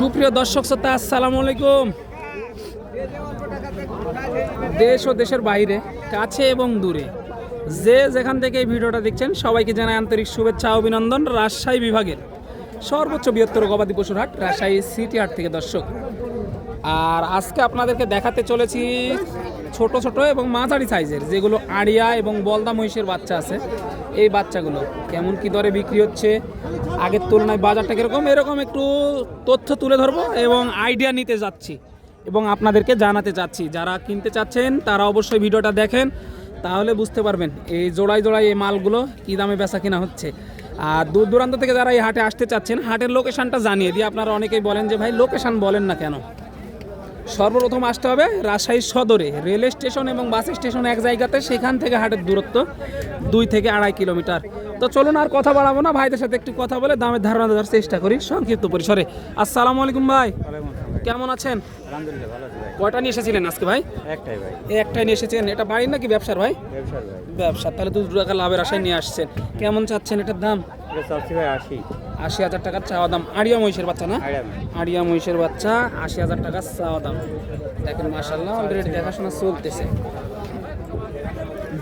সুপ্রিয় দর্শক শ্রোতা, আসসালামু আলাইকুম। দেশ ও দেশের বাইরে, কাছে এবং দূরে, যে যেখান থেকে এই ভিডিওটা দেখছেন, সবাইকে জানাই আন্তরিক শুভেচ্ছা অভিনন্দন। রাজশাহী বিভাগের সর্বোচ্চ বৃহত্তর গবাদি পশুর হাট, রাজশাহী সিটি হাট থেকে দর্শক। আর আজকে আপনাদেরকে দেখাতে চলেছি ছোট ছোট এবং মাঝারি সাইজের, যেগুলো আড়িয়া এবং বলদা মহিষের বাচ্চা আছে। এই বাচ্চাগুলো কেমন কি দরে বিক্রি হচ্ছে আগের তুলনায় বাজারটা কীরকম? এরকম একটু তথ্য তুলে ধরবো এবং আইডিয়া নিতে যাচ্ছি এবং আপনাদেরকে জানাতে চাচ্ছি। যারা কিনতে চাচ্ছেন, তারা অবশ্যই ভিডিওটা দেখেন, তাহলে বুঝতে পারবেন এই জোড়ায় জোড়ায় এই মালগুলো কী দামে বেচা কিনা হচ্ছে। আর দূর দূরান্ত থেকে যারা এই হাটে আসতে চাচ্ছেন, হাটের লোকেশানটা জানিয়ে দিয়ে আপনারা অনেকেই বলেন যে, ভাই লোকেশান বলেন না কেন? সর্বপ্রথম আসতে হবে রাজশাহী সদরে। রেল স্টেশন এবং বাস স্টেশন এক জায়গাতে সেখান থেকে হাটের দূরত্ব দুই থেকে আড়াই কিলোমিটার। তো চলুন আর কথা বাড়াবো না ভাইদের সাথে একটু কথা বলে দামের ধারণা দেওয়ার চেষ্টা করি সংক্ষিপ্ত পরিসরে। আসসালামু আলাইকুম ভাই। কেমন আছেন? কয়টা নিয়ে এসেছিলেন আজকে ভাই? একটাই ভাই। একটাই নিয়ে এসেছেন। এটা বাড়ির নাকি ব্যবসার ভাই? ব্যবসার তাহলে দু টাকা লাভের আশায় নিয়ে আসছেন। কেমন চাচ্ছেন এটার দাম? চাচ্ছি ভাই আশি। আশি হাজার টাকার চাওয়া দাম। আড়িয়া মহিষের বাচ্চা না? আড়িয়া মহিষের বাচ্চা আশি হাজার টাকার চাওয়া দাম। দেখেন মাসাল্লাহ অলরেডি দেখাশোনা চলতেছে।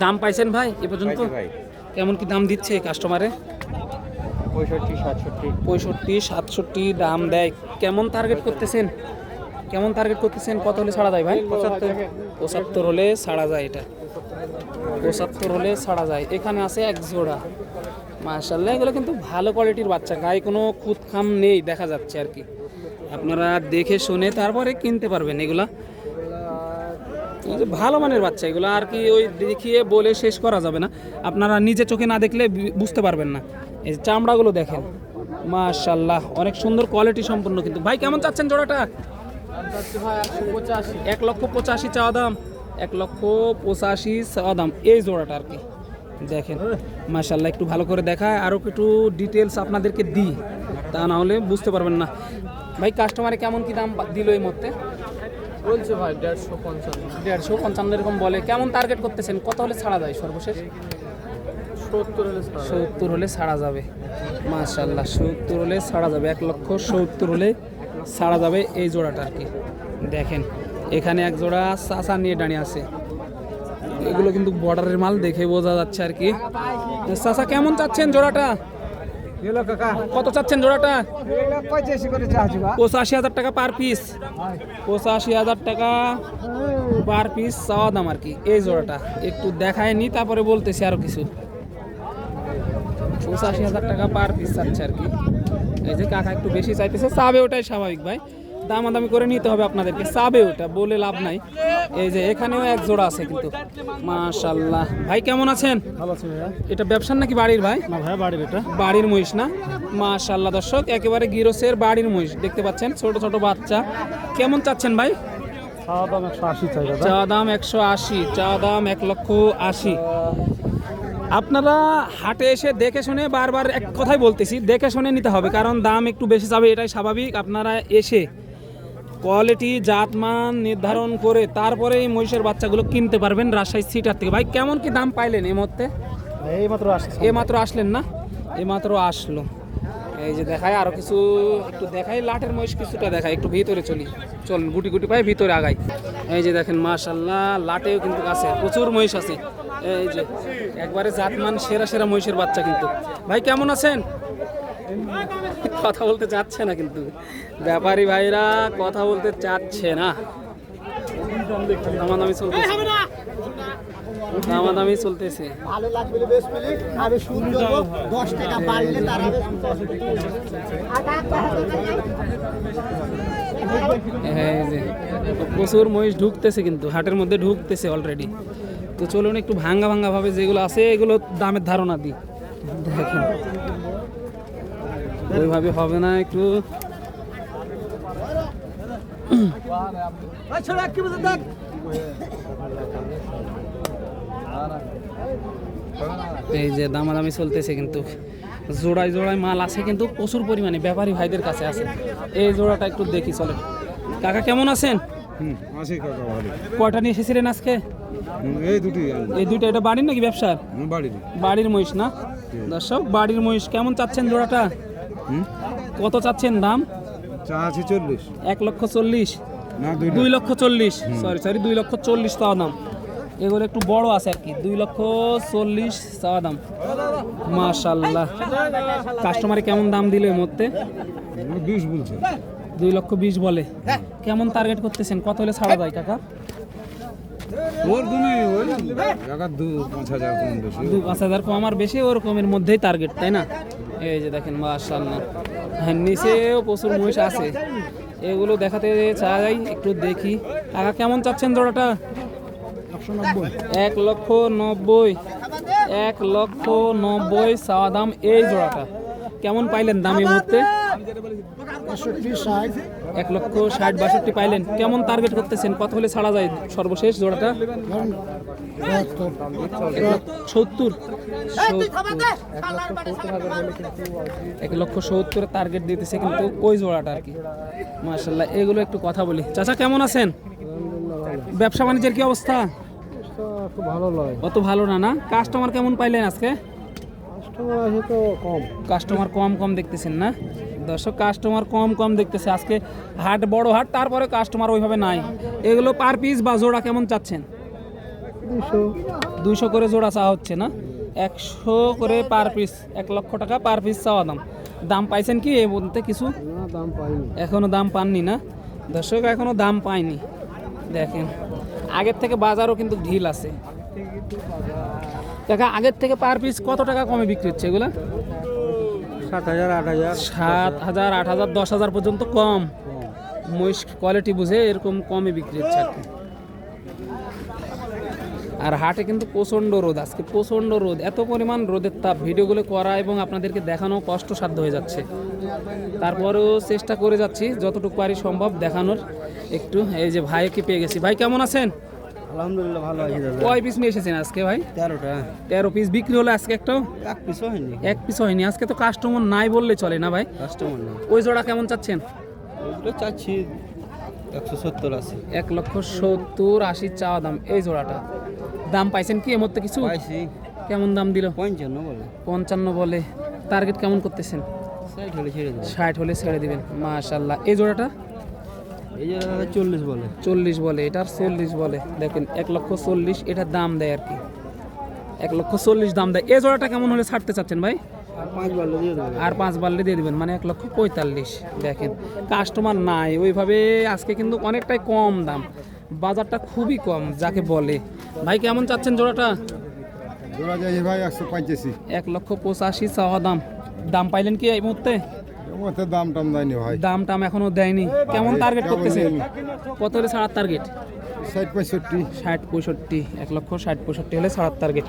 দাম পাইছেন ভাই এ পর্যন্ত? কেমন কি দাম দিচ্ছে কাস্টমারে পঁয়ষট্টি সাতষট্টি। পঁয়ষট্টি সাতষট্টি দাম দেয়। কেমন টার্গেট করতেছেন? কেমন টার্গেট করতেছেন? কত হলে ছাড়া যায় ভাই? পঁচাত্তর। পঁচাত্তর হলে ছাড়া যায় এটা। পঁচাত্তর হলে ছাড়া যায়। এখানে আছে এক জোড়া। মার্শাল্লাহ এগুলো কিন্তু ভালো কোয়ালিটির বাচ্চা। গায়ে কোনো খুঁত খাম নেই, দেখা যাচ্ছে আর কি। আপনারা দেখে শুনে তারপরে কিনতে পারবেন এগুলা। ভালো মানের বাচ্চা, এগুলো আর কি ওই দেখিয়ে বলে শেষ করা যাবে না। আপনারা নিজে চোখে না দেখলে বুঝতে পারবেন না। এই যে চামড়াগুলো দেখেন মাশাল্লাহ অনেক সুন্দর কোয়ালিটি সম্পন্ন কিন্তু। ভাই, কেমন চাচ্ছেন জোড়াটা? এক লক্ষ পঁচাশি চাওয়া দাম, এক লক্ষ পঁচাশি চাওয়া দাম, এই জোড়াটা আর কি। দেখেন মাশাল্লাহ একটু ভালো করে দেখায় আরও একটু ডিটেলস আপনাদেরকে দিই। তা না হলে বুঝতে পারবেন না। ভাই কাস্টমারে কেমন কি দাম দিল এই মধ্যে বলছে ভাই দেড়শো পঞ্চান্ন। দেড়শো পঞ্চান্ন এরকম বলে। কেমন টার্গেট করতেছেন? কত হলে ছাড়া যায় সর্বশেষ? সত্তর হলে ছাড়। যাবে। মাশাল্লাহ সত্তর হলে ছাড়া যাবে। এক লক্ষ সত্তর হলে ছাড়া যাবে এই জোড়াটা আর কি। দেখেন এখানে এক জোড়া চাচা নিয়ে দাঁড়িয়ে আছে। এগুলো কিন্তু বর্ডারের মাল দেখে বোঝা যাচ্ছে আর কি। চাচা কেমন চাচ্ছেন জোড়াটা? কত চাচ্ছেন জোড়াটা? পঁচাশি হাজার টাকা পার পিস পঁচাশি হাজার টাকা পার পিস চাওয়া দাম আর কি এই জোড়াটা। একটু দেখায় নি তারপরে বলতেছি আরও কিছু। পঁচাশি হাজার টাকা পার পিস চাচ্ছে আর কি। এই যে কাকা একটু বেশি চাইতেছে চাবে ওটাই স্বাভাবিক ভাই। দামাদামি করে নিতে হবে আপনাদেরকে। চাবে ওটা বলে লাভ নাই। এই যে এখানেও এক জোড়া আছে কিন্তু। মাশাল্লাহ ভাই কেমন আছেন? ভালো আছে ভাইয়া। এটা ব্যবসার নাকি বাড়ির ভাই? বাড়ির এটা। বাড়ির মহিষ না? মাশাল্লাহ দর্শক একেবারে গিরোসের বাড়ির মহিষ দেখতে পাচ্ছেন ছোট ছোট বাচ্চা। কেমন চাচ্ছেন ভাই? খাওয়া দাম একশো আশি চাই চা দাম একশো আশি চা দাম এক লক্ষ আশি। আপনারা হাটে এসে দেখে শুনে বারবার এক কথাই বলতেছি দেখে শুনে নিতে হবে কারণ দাম একটু বেশি যাবে এটাই স্বাভাবিক। আপনারা এসে কোয়ালিটি জাতমান নির্ধারণ করে তারপরে এই মহিষের বাচ্চাগুলো কিনতে পারবেন রাজশাহী সিটার থেকে। ভাই কেমন কি দাম পাইলেন এই মুহূর্তে? এই মাত্র আসছে। এ মাত্র আসলেন না? এ মাত্র আসলো। এই যে দেখায় আরও কিছু একটু দেখাই লাটের মহিষ কিছুটা দেখায় একটু ভিতরে চলি। চলুন গুটি গুটি পাই ভিতরে আগাই। এই যে দেখেন মাশাল্লাহ লাটেও কিন্তু আছে প্রচুর মহিষ আছে। এই যে একবারে জাতমান সেরা সেরা মহিষের বাচ্চা কিন্তু। ভাই কেমন আছেন? কথা বলতে চাচ্ছে না কিন্তু। ব্যাপারী ভাইরা কথা বলতে চাচ্ছে না। দামাদামি চলতেছে। দামাদামি চলতেছে। ভালো লাগবে বেশ মিলি আমি শুরু করব। টাকা বাড়লে তার হবে এই যে প্রচুর মহিষ ঢুকতেছে কিন্তু হাটের মধ্যে ঢুকতেছে অলরেডি তো চলুন একটু ভাঙ্গা ভাঙ্গা ভাবে যেগুলো আছে এগুলো দামের ধারণা দিই। দেখেন। ওইভাবে হবে না একটু। এই যে দামাদামি চলতেছে কিন্তু। জোড়ায় জোড়ায় মাল আছে কিন্তু প্রচুর পরিমাণে ব্যাপারী ভাইদের কাছে আছে। এই জোড়াটা একটু দেখি চলে কাকা কেমন আছেন? কয়টা নিয়ে এসেছিলেন আজকে? এই দুটি এই দুইটা এটা বাড়ির নাকি ব্যবসার? বাড়ির বাড়ির মহিষ না? দর্শক বাড়ির মহিষ কেমন চাচ্ছেন জোড়াটা? কত চাচ্ছেন দাম? চা আছে চল্লিশ। এক লক্ষ চল্লিশ? না দুই লক্ষ। চল্লিশ। সরি সরি দুই লক্ষ চল্লিশ চাওয়া দাম। এগুলো একটু বড় আছে আর কি। দুই লক্ষ চল্লিশ চাওয়া দাম। মাশাল্লাহ কাস্টমারে কেমন দাম দিল মুহূর্তে? বিশ বলছে। দুই লক্ষ বিশ বলে। কেমন টার্গেট করতেছেন? কত হলে ছাড়া যায় কাকা? দু পাঁচ হাজার কম আর বেশি ওরকমের মধ্যেই টার্গেট তাই না? এই যে দেখেন মাশাল্লাহ হ্যাঁ নিচেও প্রচুর মহিষ আছে। এগুলো দেখাতে চাই, একটু দেখি। টাকা কেমন চাচ্ছেন জোড়াটা? এক লক্ষ নব্বই। এক লক্ষ নব্বই চাওয়া দাম এই জোড়াটা। কেমন পাইলেন দাম এই মুহূর্তে? এক লক্ষ ষাট বাষট্টি পাইলেন। কেমন টার্গেট করতেছেন? কত হলে ছাড়া যায় সর্বশেষ জোড়াটা? সত্তর। এক লক্ষ সত্তর টার্গেট দিতেছে কিন্তু ওই জোড়াটা আর কি। মার্শাল্লাহ এগুলো একটু কথা বলি। চাচা কেমন আছেন? ব্যবসা বাণিজ্যের কি অবস্থা? ভালো অত ভালো না না? কাস্টমার কেমন পাইলেন আজকে? কাস্টমার আছে কম। কাস্টমার কম কম দেখতেছেন না? দর্শক কাস্টমার কম কম দেখতেছে। আজকে হাট বড় হাট তারপরে কাস্টমার ওইভাবে নাই। এগুলো পার পিস বা জোড়া কেমন চাচ্ছেন? দুশো। করে জোড়া চাওয়া হচ্ছে না? একশো করে পার পিস এক লক্ষ টাকা পার পিস চাওয়া দাম। দাম পাইছেন কি এ বলতে কিছু? না দাম পাইনি। এখনও দাম পাননি না? দর্শক এখনও দাম পায়নি দেখেন আগের থেকে বাজারও কিন্তু ঢিল আছে। দেখা আগের থেকে পার পিস কত টাকা কমে বিক্রি হচ্ছে এগুলা? সাত হাজার আট হাজার। সাত হাজার আট হাজার দশ হাজার পর্যন্ত কম। মহিষ কোয়ালিটি বুঝে এরকম কমে বিক্রি হচ্ছে আর কি। আর হাটে কিন্তু প্রচণ্ড রোদ আজকে প্রচণ্ড রোদ। এত পরিমাণ রোদের তাপ। ভিডিওগুলো করা এবং আপনাদেরকে দেখানো কষ্টসাধ্য হয়ে যাচ্ছে। তারপরেও চেষ্টা করে যাচ্ছি যতটুকু পারি সম্ভব দেখানোর। একটু এই যে ভাইকে পেয়ে গেছি। ভাই কেমন আছেন? আলহামদুলিল্লাহ ভালো আছি দাদা। কয় পিস নিয়ে এসেছেন আজকে ভাই? তেরোটা। তেরো পিস বিক্রি হলো আজকে একটাও? এক পিসও হয়নি। এক পিস হয়নি। আজকে তো কাস্টমার নাই বললে চলে না ভাই? কাস্টমার না ওই জোড়া কেমন চাচ্ছেন? ওগুলো চাচ্ছি একশো সত্তর আছে এক লক্ষ সত্তর আশি চাওয়া দাম এই জোড়াটা। দাম পাইছেন কি এর মধ্যে কিছু? পাইছি। কেমন দাম দিল? পঞ্চান্ন বলে। পঞ্চান্ন বলে। টার্গেট কেমন করতেছেন? সাইড হলে ছেড়ে দেবো। ষাট হলে ছেড়ে দিবেন। মাশাল্লাহ এই জোড়াটা? চল্লিশ বলে। চল্লিশ বলে এটার চল্লিশ বলে। দেখেন এক লক্ষ চল্লিশ এটার দাম দেয় আর কি। এক লক্ষ চল্লিশ দাম দেয়। এ জোড়াটা কেমন হলে ছাড়তে চাচ্ছেন ভাই? আর পাঁচ বারলে দিয়ে দিবেন। মানে এক লক্ষ পঁয়তাল্লিশ দেখেন। কাস্টমার নাই ওইভাবে আজকে কিন্তু অনেকটাই কম দাম। বাজারটা খুবই কম যাকে বলে। ভাই কেমন চাচ্ছেন জোড়াটা? জোড়া যাই ভাই একশো পঁচাশি এক লক্ষ পঁচাশি চাওয়া দাম। দাম পাইলেন কি এই মুহূর্তে? ওতে দাম টাম দেয়নি ভাই। দাম টাম এখনও দেয়নি। কেমন টার্গেট করতেছেন? কত হলে ছাড়ার টার্গেট ষাট পঁয়ষট্টি। ষাট পঁয়ষট্টি এক লক্ষ ষাট পঁয়ষট্টি হলে ছাড়ার টার্গেট